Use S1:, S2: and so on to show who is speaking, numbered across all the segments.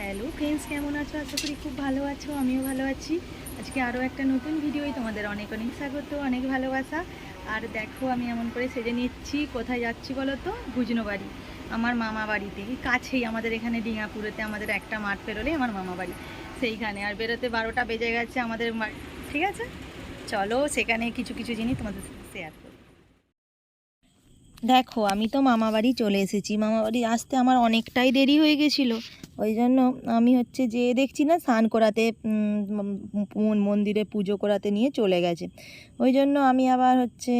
S1: Hello friends কেমন আছো? আশা করি খুব ভালো আছো, আমিও ভালো আছি। আজকে আরও একটা নতুন ভিডিওই তোমাদের অনেক অনেক স্বাগত, অনেক ভালোবাসা। আর দেখো, আমি এমন করে সেজে নিচ্ছি, কোথায় যাচ্ছি বলো তো? ভুজনো বাড়ি আমার মামা বাড়িতে কাছেই আমাদের এখানে ডিঙাপুরেতে আমাদের একটা মাঠ পেরোলেই আমার মামা বাড়ি। সেইখানে আর বেরোতে বারোটা বেজে গেছে আমাদের ঠিক আছে? চলো, সেখানে কিছু কিছু জিনিস তোমাদের শেয়ার করো। দেখো, আমি তো মামা বাড়ি চলে এসেছি। মামা বাড়ি আসতে আমার অনেকটাই দেরি হয়ে গেছিল। ওই জন্য আমি হচ্ছে যে দেখছি না, স্নান করাতে মন্দিরে পুজো করাতে নিয়ে চলে গেছে। ওই জন্য আমি আবার হচ্ছে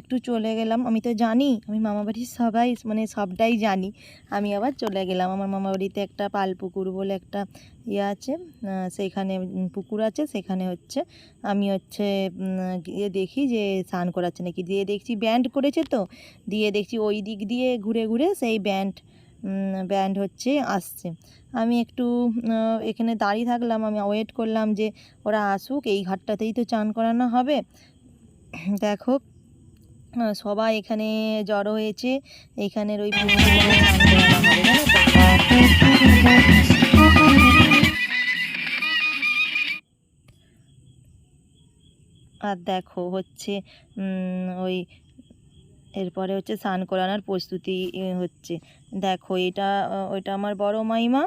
S1: একটু চলে গেলাম। আমি তো জানি, আমি মামা বাড়ির সবাই মানে সবটাই জানি। আমি আবার চলে গেলাম। আমার মামা বাড়িতে একটা পালপুকুর বলে একটা ইয়ে আছে সেইখানে পুকুর আছে, সেখানে হচ্ছে আমি হচ্ছে গিয়ে দেখি যে স্নান করাচ্ছে নাকি। দিয়ে দেখছি ব্যান্ড করেছে তো, দিয়ে দেখছি ওই দিক দিয়ে ঘুরে ঘুরে সেই ব্যান্ড ব্যান্ড হচ্ছে আসছে। আমি একটু এখানে দাঁড়িয়ে থাকলাম। আমি ওয়েট করলাম যে ওরা আসুক, এই ঘাটটাতেই তো চান করানো হবে। দেখো সবাই এখানে জড়ো হয়েছে। এইখানের ওই আর দেখো হচ্ছে ওই এরপরে হচ্ছে স্নান করানোর প্রস্তুতি হচ্ছে। দেখো এটা, ওইটা আমার বড় মাইমা,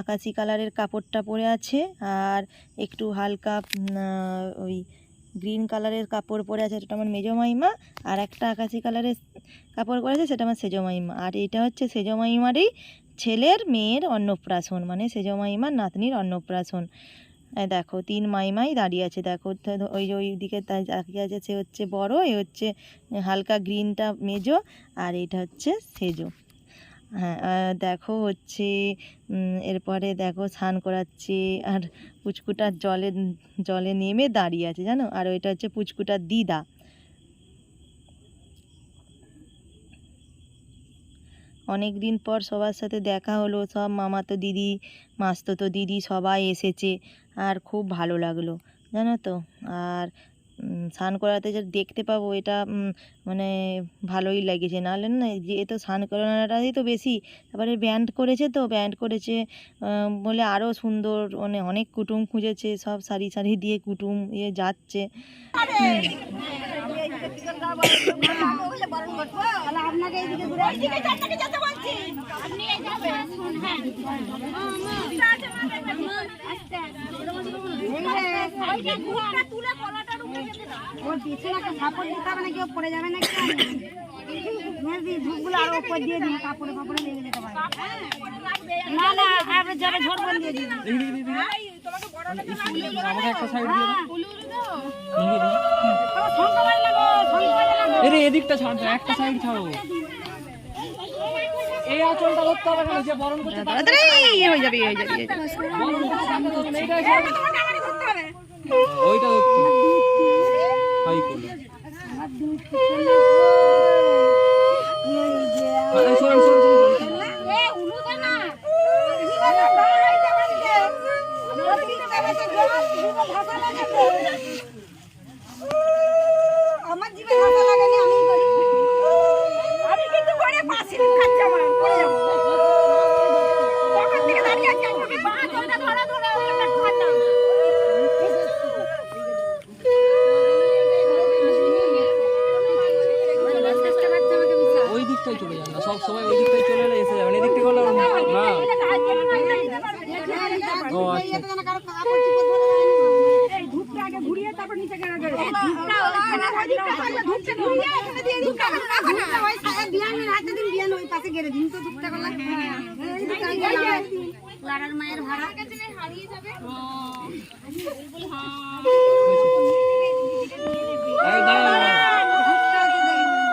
S1: আকাশি কালারের কাপড়টা পরে আছে। আর একটু হালকা ওই গ্রিন কালারের কাপড় পরে আছে, সেটা আমার মেজো মাইমা, আর একটা আকাশি কালারের কাপড় পরে আছে, সেটা আমার সেজো মাইমা। আর এটা হচ্ছে সেজো মাইমারই ছেলের মেয়ের অন্নপ্রাশন মানে সেজো মাইমার নাতনির অন্নপ্রাশন। দেখো, তিন মাইমাই দাঁড়িয়ে আছে, দেখো ওই যে ওই দিকে তাকিয়ে আছে, সে হচ্ছে বড়, এ হচ্ছে হালকা গ্রিনটা মেজো, আর এটা হচ্ছে সেজো। হ্যাঁ দেখো হচ্ছে এরপরে দেখো স্নান করাচ্ছে আর পুচকুটার জলে জলে নেমে দাঁড়িয়ে আছে, জানো? আর ওইটা হচ্ছে পুচকুটার দিদা। অনেক দিন পর সবার সাথে দেখা হলো, সব মামা তো দিদি মাস্ততো দিদি সবাই এসেছে, আর খুব ভালো লাগল, জানো তো? আর স্নান করাতে যে দেখতে পাবো, এটা মানে ভালোই লেগেছে। নাহলে না যে তো স্নান করানোটাই তো বেশি। তারপরে ব্যান্ড করেছে তো, ব্যান্ড করেছে বলে আরও সুন্দর মানে অনেক কুটুম খুঁজেছে, সব সারি সারি দিয়ে কুটুম ইয়ে যাচ্ছে।
S2: ওর পিছনে একটা সাপোর্ট দিতে হবে না কেউ পড়ে যাবে না ধূপগুলো আরও উপর দিয়ে দিন কাপড়ে কাপড়ে লেগে যেতে পারে। না না আপনি যাবে দিয়ে দিন।
S3: এদিকটা ছাড় একটা সাইড ছাড়ো। এই আঁচলটা ধরতে হবে যে বরণ
S1: হয়ে যাবে হয়ে যাবে যাবে।
S3: ওইটা ধরতে হবে। হাই করো। এই সরেন, সরেন, সরেন, সরেন।
S2: আমার জীবে ভাষা লাগেনি আমি করি আমি কিন্তু করে পাশে খাচ্ছি আমার পড়ে যাব কখন থেকে দাঁড়িয়ে আছি আমি পা জলটা ধরে ধরে ওটা খাচ্ছি
S3: ওই দিকটাই চলে যান না সব সময় ওই দিকটাই চলে এলে এসে যাবেন এদিক থেকে হলে না ও আচ্ছা
S2: এই ধূপটা আগে ঘুরিয়ে তারপর নিচে গেলে ধূপটা ওখানে ওই দিকটা থাকলে ধূপটা ঘুরিয়ে এখানে দিয়ে দিন ধূপটা ওই সাথে বিয়ানের হাতে দিন বিয়ান ওই পাশে গেড়ে দিন তো ধূপটা করলে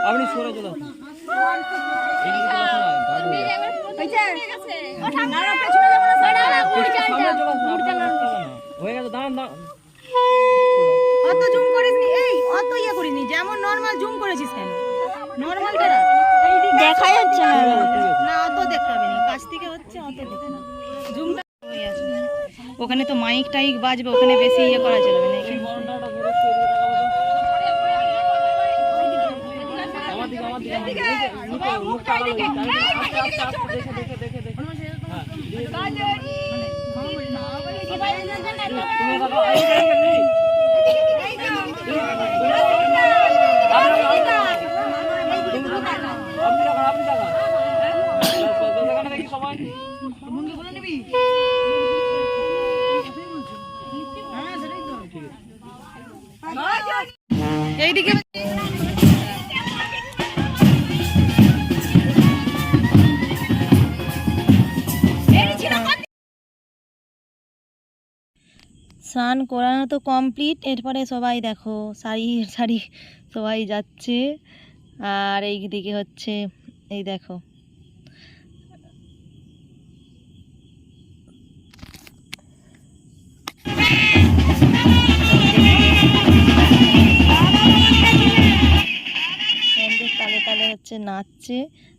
S3: আপনি সরে
S1: অত জুম করিসনি, এই, অত ইয়ে করিনি যেমন নর্মাল জুম করেছিস কেন? নর্মাল দেখা যাচ্ছে না। না। অত দেখতে হবে না। কাছ থেকে হচ্ছে অত দেখতে না। জুমটা ওখানে তো মাইক টাইক বাজবে ওখানে বেশি ইয়ে করা চলবে না। এখানে স্নান করানো তো কমপ্লিট এরপরে সবাই দেখো, শাড়ি শাড়ি সবাই যাচ্ছে। আর এই দিকে হচ্ছে, এই দেখো। তালে হচ্ছে নাচছে।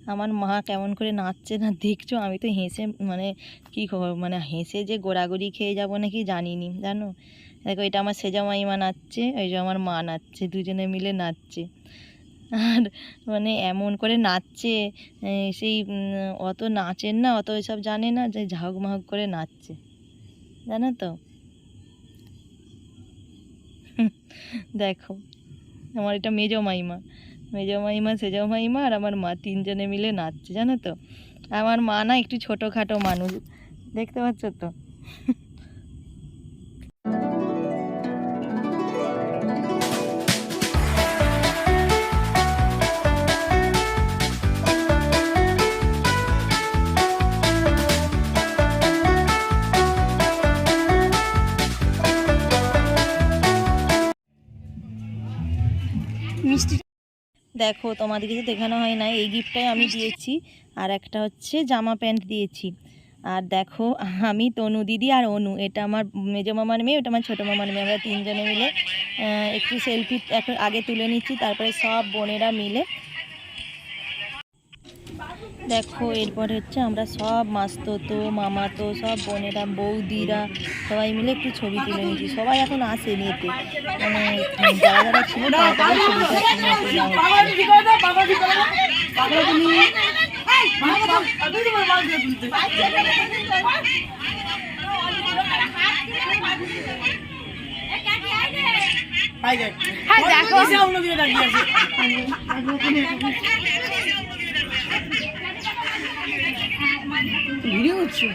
S1: আমার মা কেমন করে নাচছে না দেখছ? আমি তো হেসে মানে কী খবর? মানে হেসে যে গোড়াগড়ি খেয়ে যাব নাকি জানিনি, জানো? দেখো, এটা আমার সেজা মাইমা নাচছে, ওই যে আমার মা নাচছে, দুজনে মিলে নাচছে। আর মানে এমন করে নাচছে সেই অত নাচেন না, অত এসব জানে না যে ঝাউক মাহুক করে নাচছে। জানো তো? দেখো, আমার এটা মেজো মাইমা। মেজো মাইমা সেজো মাইমা আর আমার মা তিনজনে মিলে নাচছে, জানো তো? আমার মা না একটু ছোটোখাটো মানুষ, দেখতে পাচ্ছ তো? দেখো তোমাদেরকে তো দেখানো হয় না এই গিফটটাই আমি দিয়েছি। আর একটা হচ্ছে জামা প্যান্ট দিয়েছি। আর দেখো আমি তনু দিদি আর অনু এটা আমার মেজো মামার মেয়ে ওটা আমার ছোটো মামার মেয়ে। আমরা তিনজনে মিলে একটু সেলফি এখন আগে তুলে নিচ্ছি তারপরে সব বোনেরা মিলে দেখো এরপরে হচ্ছে আমরা সব মাস্তো মাস্ততো মামাতো সব বোনেরা বৌদিরা সবাই মিলে একটু ছবি তুলে নিচ্ছি সবাই এখন আসেনি এতে মানে যারা যারা ছিল তারা তারা হচ্ছে।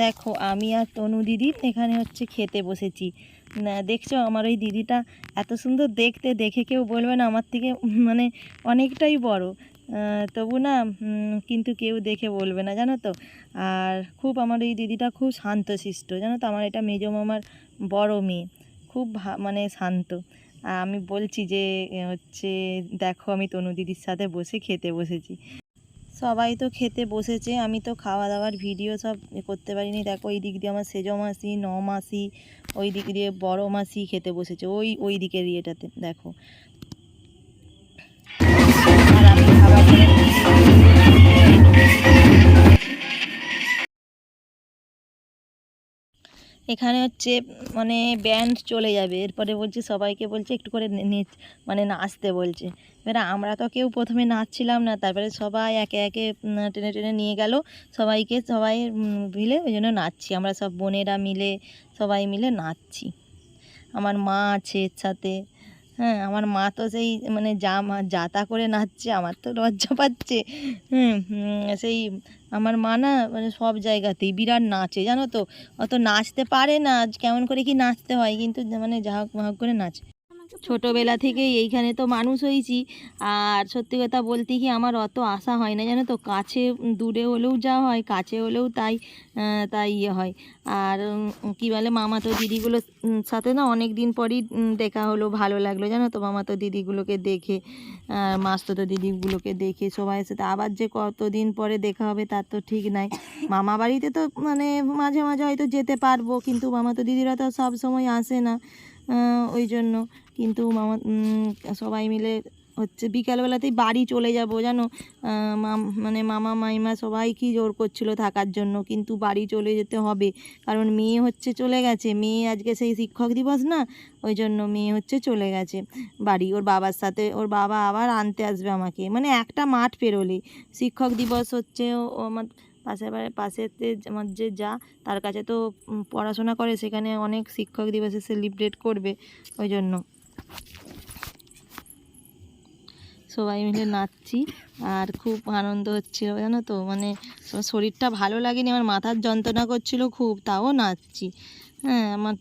S1: দেখো আমি আর তনু দিদি এখানে হচ্ছে খেতে বসেছি। দেখছ আমার ওই দিদিটা এত সুন্দর দেখতে, দেখে কেউ বলবে না আমার থেকে মানে অনেকটাই বড়। তবু না কিন্তু কেউ দেখে বলবে না, জানো তো? আর খুব আমার এই দিদিটা খুব শান্তশিষ্ট, জানো তো? আমার এটা মেজো মামার বড় মেয়ে, খুব মানে শান্ত। আমি বলছি যে হচ্ছে, দেখো আমি তনু দিদির সাথে বসে খেতে বসেছি। সবাই তো খেতে বসেছে, আমি তো খাওয়া দাওয়ার ভিডিও সব করতে পারিনি। দেখো ওই দিক দিয়ে আমার সেজ মাসি, ন মাসি, ওই দিক দিয়ে বড় মাসি খেতে বসেছে, ওই ওই দিকের ইয়েটাতে, দেখো। এখানে হচ্ছে মানে ব্যান্ড চলে যাবে। এরপরে বলছে, সবাইকে বলছে, একটু করে মানে নাচতে বলছে। এবারে আমরা তো কেউ প্রথমে নাচছিলাম না, তারপরে সবাই একে একে টেনে টেনে নিয়ে গেল। সবাইকে সবাই মিলে ওই জন্য নাচছি। আমরা সব বোনেরা মিলে, সবাই মিলে নাচছি। আমার মা আছে এর সাথে। হ্যাঁ আমার মা তো সেই মানে যা মা যাতা করে নাচছে, আমার তো লজ্জা পাচ্ছে। হুম সেই আমার মা না মানে সব জায়গাতেই বিরাট নাচে, জানো তো? অত নাচতে পারে না কেমন করে কি নাচতে হয়, কিন্তু মানে যা হোক করে নাচে। ছোটোবেলা থেকেই এইখানে তো মানুষ হয়েছি। আর সত্যি কথা বলতে কি আমার অত আশা হয় না জানো তো? কাছে দূরে হলেও যা হয়, কাছে হলেও তাই তাই ইয়ে হয়। আর কি বলে মামাতো দিদিগুলোর সাথে না অনেক দিন পরই দেখা হলো, ভালো লাগল জানো তো? মামাতো দিদিগুলোকে দেখে মাস্ততো দিদিগুলোকে দেখে সবাইয়ের সাথে আবার যে কতদিন পরে দেখা হবে তার তো ঠিক নাই। মামা বাড়িতে তো মানে মাঝে মাঝে হয়তো যেতে পারব, কিন্তু মামাতো দিদিরা তো সব সময় আসে না ওই জন্য। কিন্তু মামা সবাই মিলে হচ্ছে বিকালবেলাতেই বাড়ি চলে যাব, জানো? মানে মামা, মাইমা সবাই কি জোর করছিল থাকার জন্য, কিন্তু বাড়ি চলে যেতে হবে। কারণ মেয়ে হচ্ছে চলে গেছে, মেয়ে আজকে সেই শিক্ষক দিবস না? ওই জন্য মেয়ে হচ্ছে চলে গেছে বাড়ি। ওর বাবার সাথে, ওর বাবা আবার আনতে আসবে আমাকে। মানে একটা মাঠ পেরোলে। শিক্ষক দিবস হচ্ছে ও আমার পাশের বাড়ির পাশেতে আমার যে যা, তার কাছে তো পড়াশোনা করে, সেখানে অনেক শিক্ষক দিবসে সেলিব্রেট করবে, ওই জন্য। সবাই মিলে নাচছি আর খুব আনন্দ হচ্ছিল, জানো তো? মানে শরীরটা ভালো লাগেনি, আমার মাথার যন্ত্রণা করছিল খুব, তাও নাচছি। হ্যাঁ আমার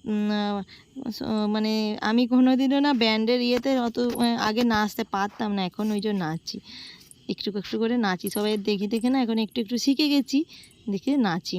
S1: মানে আমি কোনোদিনও না ব্যান্ডের ইয়েতে অত আগে নাচতে পারতাম না, এখন ওই জন্য নাচি। একটু একটু করে নাচি, সবাই দেখে দেখে না, এখন একটু একটু শিখে গেছি, দেখে নাচি।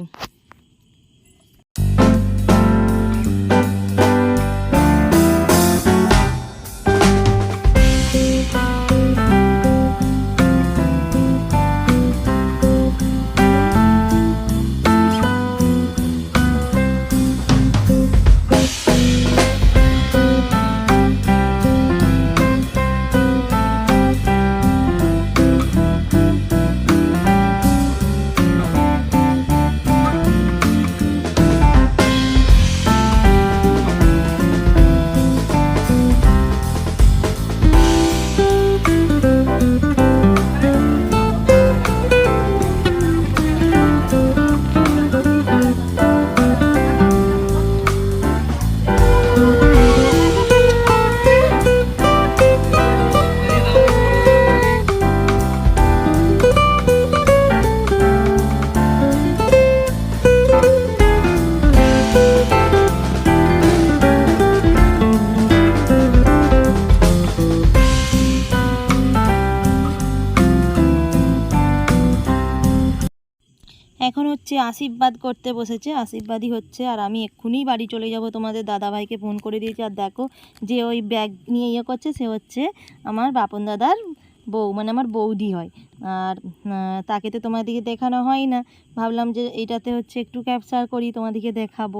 S1: হচ্ছে আশীর্বাদ করতে বসেছে, আশীর্বাদই হচ্ছে, আর আমি এক্ষুনি বাড়ি চলে যাব। তোমাদের দাদাভাইকে ফোন করে দিয়েছি, আর দেখো যে ওই ব্যাগ নিয়ে ইয়ে করছে, সে হচ্ছে আমার বাপন দাদার বউ মানে আমার বৌদি হয়। আর তাকে তো তোমাদেরকে দেখানো হয় না। ভাবলাম যে এটাতে হচ্ছে একটু ক্যাপচার করি তোমাদেরকে দেখাবো।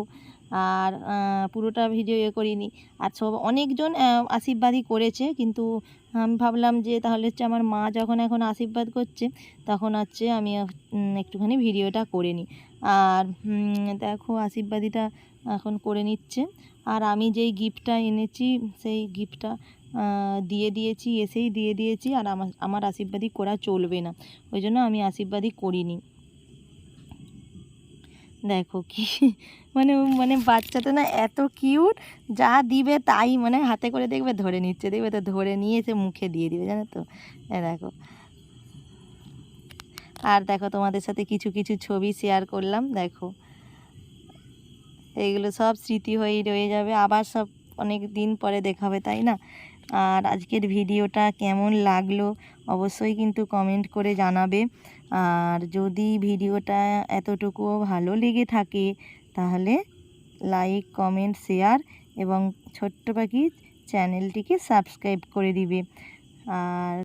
S1: আর পুরোটা ভিডিও ইয়ে করিনি। আর সব অনেকজন আশীর্বাদই করেছে, কিন্তু আমি ভাবলাম যে তাহলে হচ্ছে আমার মা যখন এখন আশীর্বাদ করছে, তখন হচ্ছে আমি একটুখানি ভিডিওটা করে নিই আর দেখো আশীর্বাদীটা এখন করে নিচ্ছে। আর আমি যেই গিফটটা এনেছি, সেই গিফটটা দিয়ে দিয়েছি, এসেই দিয়ে দিয়েছি, আর আমার আমার আশীর্বাদী করা চলবে না। ওই জন্য আমি আশীর্বাদী করিনি। দেখো কি মানে মানে বাচ্চাটা না এত কিউট, যা দিবে তাই মানে হাতে করে দেখবে, ধরে নিচ্ছে, দেখবে তো ধরে নিয়ে এসে মুখে দিয়ে দিবে, জানো তো? দেখো। আর দেখো তোমাদের সাথে কিছু কিছু ছবি শেয়ার করলাম, দেখো। এইগুলো সব স্মৃতি হয়েই রয়ে যাবে, আবার সব অনেক দিন পরে দেখাবে, তাই না? আর আজকের ভিডিওটা কেমন লাগল, অবশ্যই কিন্তু কমেন্ট করে জানাবে। আর যদি ভিডিওটা এতটুকুও ভালো লেগে থাকে, তাহলে লাইক কমেন্ট শেয়ার এবং ছোট্ট পাখি চ্যানেলটিকে সাবস্ক্রাইব করে দিবে। আর